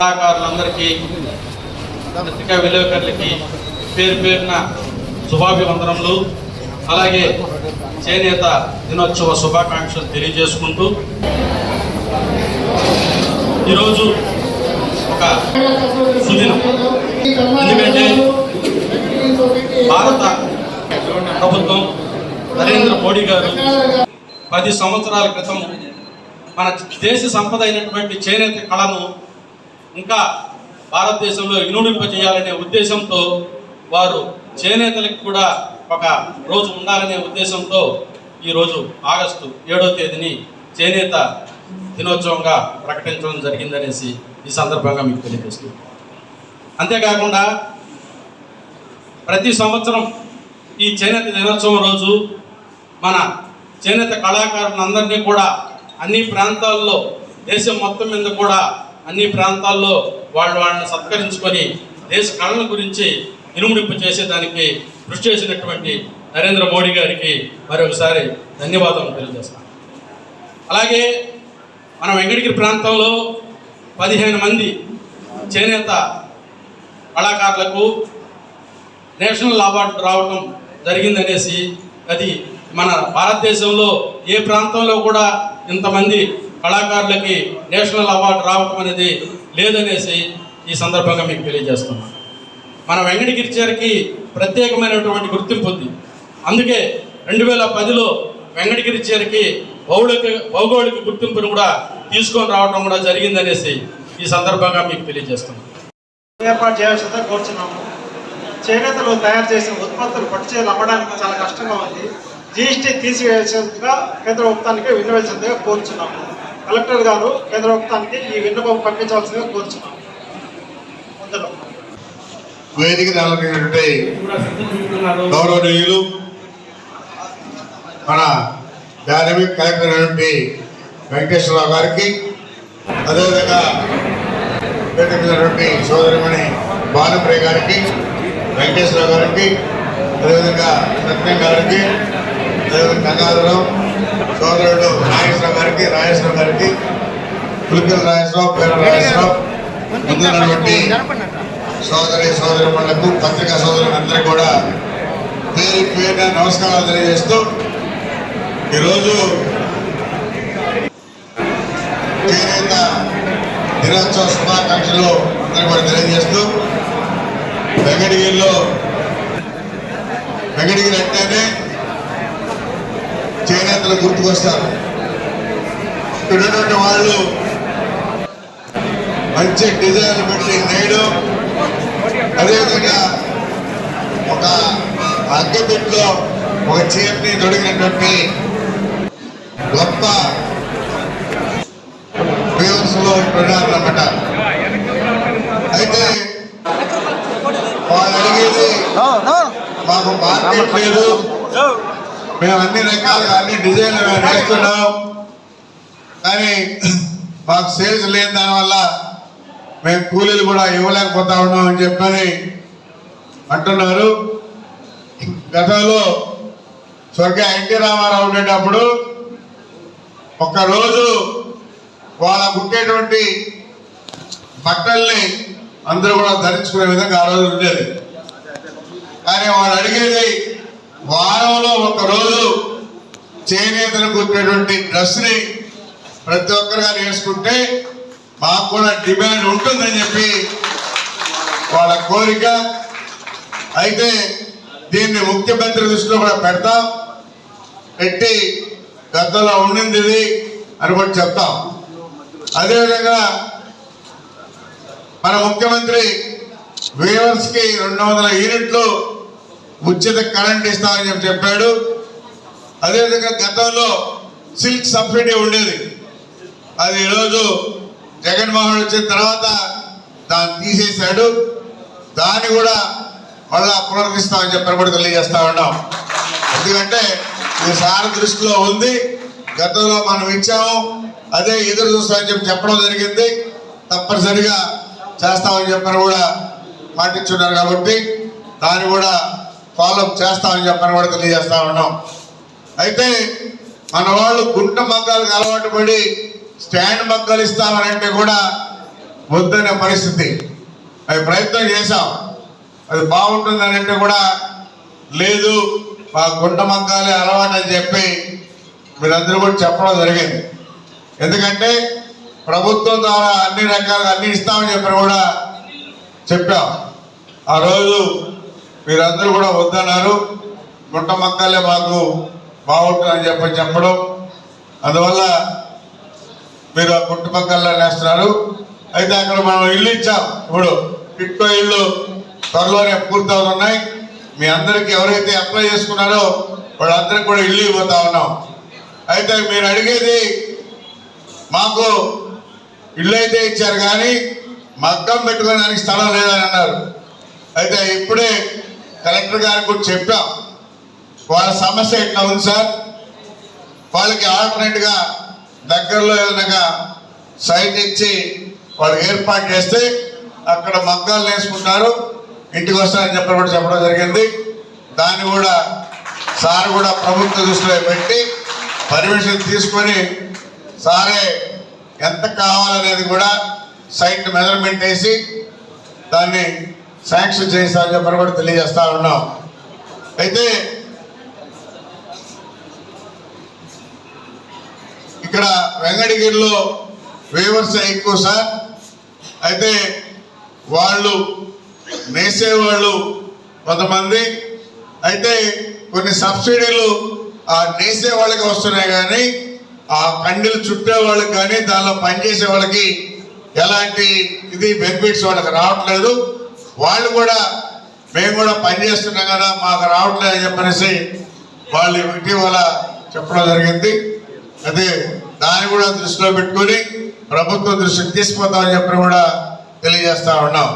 కళాకారులందరికీ పత్రికా విలేకరులకి పేరు పేరున శుభాభివందనములు. అలాగే చేనేత దినోత్సవ శుభాకాంక్షలు తెలియజేసుకుంటూ ఈరోజు ఒక సుదినం. ఎందుకంటే భారత ప్రభుత్వం నరేంద్ర మోడీ గారు పది సంవత్సరాల క్రితం మన దేశ సంపద అయినటువంటి చేనేత కళను ఇంకా భారతదేశంలో ఇనుడింపజేయాలనే ఉద్దేశంతో వారు చేనేతలకు కూడా ఒక రోజు ఉండాలనే ఉద్దేశంతో ఈరోజు ఆగస్టు ఏడో తేదీని చేనేత దినోత్సవంగా ప్రకటించడం జరిగిందనేసి ఈ సందర్భంగా మీకు తెలియజేస్తుంది అంతేకాకుండా ప్రతి సంవత్సరం ఈ చేనేత దినోత్సవం రోజు మన చేనేత కళాకారులందరినీ కూడా అన్ని ప్రాంతాల్లో దేశం మొత్తం మీద కూడా అన్ని ప్రాంతాల్లో వాళ్ళు వాళ్ళని సత్కరించుకొని దేశ కళల గురించి ఇనుముడింపు చేసేదానికి కృషి చేసినటువంటి నరేంద్ర మోడీ గారికి మరొకసారి ధన్యవాదాలు తెలియజేస్తాను. అలాగే మన వెంకటగిరి ప్రాంతంలో పదిహేను మంది చేనేత కళాకారులకు నేషనల్ అవార్డు రావటం జరిగిందనేసి అది మన భారతదేశంలో ఏ ప్రాంతంలో కూడా ఇంతమంది కళాకారులకి నేషనల్ అవార్డు రావటం అనేది లేదనేసి ఈ సందర్భంగా మీకు తెలియజేస్తున్నాను. మన వెంకటగిరి చేరికి ప్రత్యేకమైనటువంటి గుర్తింపు ఉంది. అందుకే రెండు వేల పదిలో వెంకటగిరి చేరికి భౌగోళిక భౌగోళిక గుర్తింపును కూడా తీసుకొని రావడం కూడా జరిగిందనేసి ఈ సందర్భంగా మీకు తెలియజేస్తున్నాం. ఏర్పాటు చేయాల్సిందిగా కోరుచున్నాము. చేనేతలు తయారు చేసిన ఉత్పత్తులు పట్టు చీరలు అమ్మడానికి చాలా కష్టంగా ఉంది. జీఎస్టీ తీసివేసేందుగా కేంద్ర ప్రభుత్వానికి విన్నవించాల్సిందిగా కోరుచున్నాము. కలెక్టర్ గారు కేంద్ర ప్రభుత్వానికి ఈ విన్నపం పంపించాల్సిందిగా కోరుచున్నాము. వేదిక నెలకొన్నటువంటి గౌరవనీయులు మన డైనమిక్ కలెక్టర్ అయినటువంటి వెంకటేశ్వరరావు గారికి అదేవిధంగా వేదికైనటువంటి సోదరిమణి భానుప్రియ గారికి వెంకటేశ్వరరావు గారికి అదేవిధంగా సత్యం గారికి అదేవిధంగా గంగాధరం సోదరుడు నాగేశ్వరరావు గారికి రాజేశ్వరరావు గారికి పులికల రాజేశ్వరరావు పేర రాజేశ్వరరావు ముందున్నటువంటి సోదరి సోదరులకు పత్రికా సోదరులందరూ కూడా పేరు పేరున నమస్కారాలు తెలియజేస్తూ ఈరోజు చేనేత దినోత్సవ శుభాకాంక్షలు అందరూ కూడా తెలియజేస్తూ వెంకటగిరిలో వెంకటగిరి అంటేనే చేనేతలు గుర్తుకొస్తారు. ఇక్కడ ఉన్నటువంటి వాళ్ళు మంచి డిజైన్లు పెట్టి నేయడం అదేవిధంగా ఒక అగ్గపెట్టులో ఒక చీరని తొడిగినటువంటి గొప్ప ఉన్నారన్నమాట అయితే వాళ్ళు అడిగేది మాకు మార్కెట్ లేదు. మేము అన్ని రకాలుగా అన్ని డిజైన్లు మేము వేస్తున్నాం కానీ మాకు సేల్స్ లేని దానివల్ల మేము కూలీలు కూడా ఇవ్వలేకపోతా ఉన్నాం అని చెప్పని అంటున్నారు. గతంలో స్వర్గీయ ఎన్టీ రామారావు ఉండేటప్పుడు ఒక్కరోజు వాళ్ళ కుట్టేటువంటి బట్టల్ని అందరూ కూడా ధరించుకునే విధంగా ఆ రోజు ఉండేది. కానీ వాళ్ళు అడిగేది వారంలో ఒకరోజు చేనేతలు కుట్టేటువంటి డ్రెస్ని ప్రతి ఒక్కరుగా నేర్చుకుంటే మాకు కూడా డిమాండ్ ఉంటుందని చెప్పి వాళ్ళ కోరిక. అయితే దీన్ని ముఖ్యమంత్రి దృష్టిలో కూడా పెడతాం. పెట్టి గతంలో ఉండింది ఇది అని కూడా చెప్తాం. అదేవిధంగా మన ముఖ్యమంత్రి వీవర్స్కి రెండు వందల యూనిట్లు ఉచిత కరెంట్ ఇస్తామని చెప్పి చెప్పాడు. అదేవిధంగా గతంలో సిల్క్ సబ్సిడీ ఉండేది. అది ఈరోజు జగన్మోహన్ వచ్చిన తర్వాత దాన్ని తీసేశాడు. దాన్ని కూడా మళ్ళా పునరుద్ధరిస్తామని చెప్పని కూడా తెలియజేస్తా ఉన్నాం. ఎందుకంటే ఇది సార్ దృష్టిలో ఉంది. గతంలో మనం ఇచ్చాము. అదే ఎదురు చూస్తామని చెప్పి చెప్పడం జరిగింది. తప్పనిసరిగా చేస్తామని చెప్పని కూడా పాటించున్నారు కాబట్టి దాన్ని కూడా ఫాలో చేస్తామని చెప్పని కూడా తెలియజేస్తా ఉన్నాం. అయితే మన వాళ్ళు గుంట మగ్గాలకు అలవాటు పడి స్టాండ్ మగ్గాలు ఇస్తామనంటే కూడా వద్దనే పరిస్థితి. అది ప్రయత్నం చేశాం. అది బాగుంటుందని అంటే కూడా లేదు మా గుంట మగ్గాలే అలవాటు అని చెప్పి మీరందరూ కూడా చెప్పడం జరిగింది. ఎందుకంటే ప్రభుత్వం ద్వారా అన్ని రకాలుగా అన్ని ఇస్తామని చెప్పి కూడా చెప్పాం. ఆ రోజు మీరందరూ కూడా వద్దన్నారు. గుంట మక్కలే మాకు బాగుంటుందని చెప్పి చెప్పడం. అందువల్ల మీరు ఆ గుంట నేస్తున్నారు. అయితే అక్కడ మనం ఇల్లు ఇచ్చాం. ఇప్పుడు టిక్కో ఇల్లు త్వరలోనే పూర్తవుతున్నాయి. మీ అందరికి ఎవరైతే అప్లై చేసుకున్నారో వాళ్ళందరికీ కూడా ఇల్లు ఇవ్వతా ఉన్నాం. అయితే మీరు అడిగేది మాకు ఇల్లు అయితే ఇచ్చారు కానీ మగ్గం పెట్టుకోవడానికి స్థలం లేదని అన్నారు. అయితే ఇప్పుడే కలెక్టర్ గారికి కూడా చెప్పాం. వాళ్ళ సమస్య ఇట్లా ఉంది సార్? వాళ్ళకి ఆల్టర్నేట్గా దగ్గరలో ఏదైనా సైట్ ఇచ్చి వాళ్ళకి ఏర్పాటు చేస్తే అక్కడ మగ్గాలు వేసుకుంటారు ఇంటికి వస్తారని చెప్పి కూడా చెప్పడం జరిగింది. దాన్ని కూడా సార్ కూడా ప్రభుత్వ దృష్టిలో పెట్టి పర్మిషన్ తీసుకొని సారే ఎంత కావాలనేది కూడా సైట్ మెజర్మెంట్ వేసి దాన్ని శాంక్షన్ చేస్తారని చెప్పని కూడా తెలియజేస్తా ఉన్నాం. అయితే ఇక్కడ వెంగడగిరిలో వేవర్స్ ఎక్కువ సార్. అయితే వాళ్ళు నేసేవాళ్ళు కొంతమంది. అయితే కొన్ని సబ్సిడీలు ఆ నేసే వాళ్ళకి వస్తున్నాయి కానీ ఆ కండీలు చుట్టే వాళ్ళకి కానీ దానిలో పనిచేసే వాళ్ళకి ఎలాంటి ఇది బెనిఫిట్స్ వాళ్ళకి రావట్లేదు. వాళ్ళు కూడా మేము కూడా పనిచేస్తున్నాం కదా మాకు రావట్లేదు అని చెప్పనేసి వాళ్ళు ఇటీవల చెప్పడం జరిగింది. అదే దాన్ని కూడా దృష్టిలో పెట్టుకొని ప్రభుత్వం దృష్టికి తీసుకుపోతామని చెప్పి కూడా తెలియజేస్తా ఉన్నాం.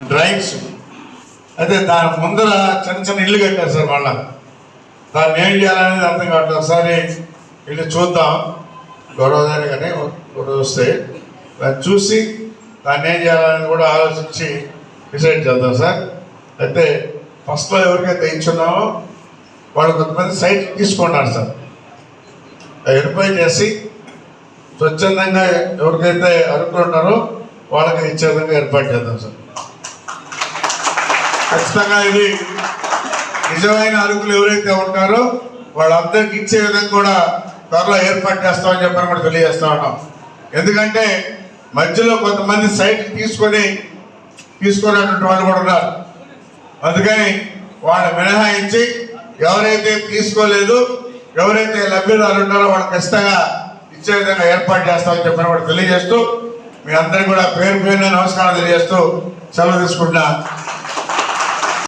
డ్రైవ్స్ అయితే దాని ముందర చిన్న చిన్న ఇల్లు కట్టారు సార్ మళ్ళా దాన్ని ఏం చేయాలనేది అర్థం కావట్లేదు. ఒకసారి ఇల్లు చూద్దాం. గొడవదారి కానీ గొడవ వస్తే దాన్ని చూసి దాన్ని ఏం చేయాలనేది కూడా ఆలోచించి డిసైడ్ చేద్దాం సార్. అయితే ఫస్ట్లో ఎవరికైతే ఇచ్చున్నామో వాళ్ళు కొంతమంది సైట్ తీసుకున్నారు సార్. వెరిఫై చేసి స్వచ్ఛందంగా ఎవరికైతే అనుకుంటున్నారో వాళ్ళకి ఇచ్చే విధంగా ఏర్పాటు చేద్దాం సార్. ఖచ్చితంగా ఇది నిజమైన అరుకులు ఎవరైతే ఉంటారో వాళ్ళందరికి ఇచ్చే విధంగా కూడా త్వరలో ఏర్పాటు చేస్తామని చెప్పని కూడా తెలియజేస్తా ఉన్నాం. ఎందుకంటే మధ్యలో కొంతమంది సైట్ తీసుకొని తీసుకున్నటువంటి వాళ్ళు కూడా ఉన్నారు. అందుకని వాళ్ళు మినహాయించి ఎవరైతే తీసుకోలేదు ఎవరైతే లభ్యదారులు ఉన్నారో వాళ్ళకి ఖచ్చితంగా ఇచ్చే విధంగా ఏర్పాటు చేస్తామని చెప్పిన కూడా తెలియజేస్తూ మీ అందరికీ కూడా పేరు పేరున నమస్కారం తెలియజేస్తూ సెలవు తీసుకుంటున్నా.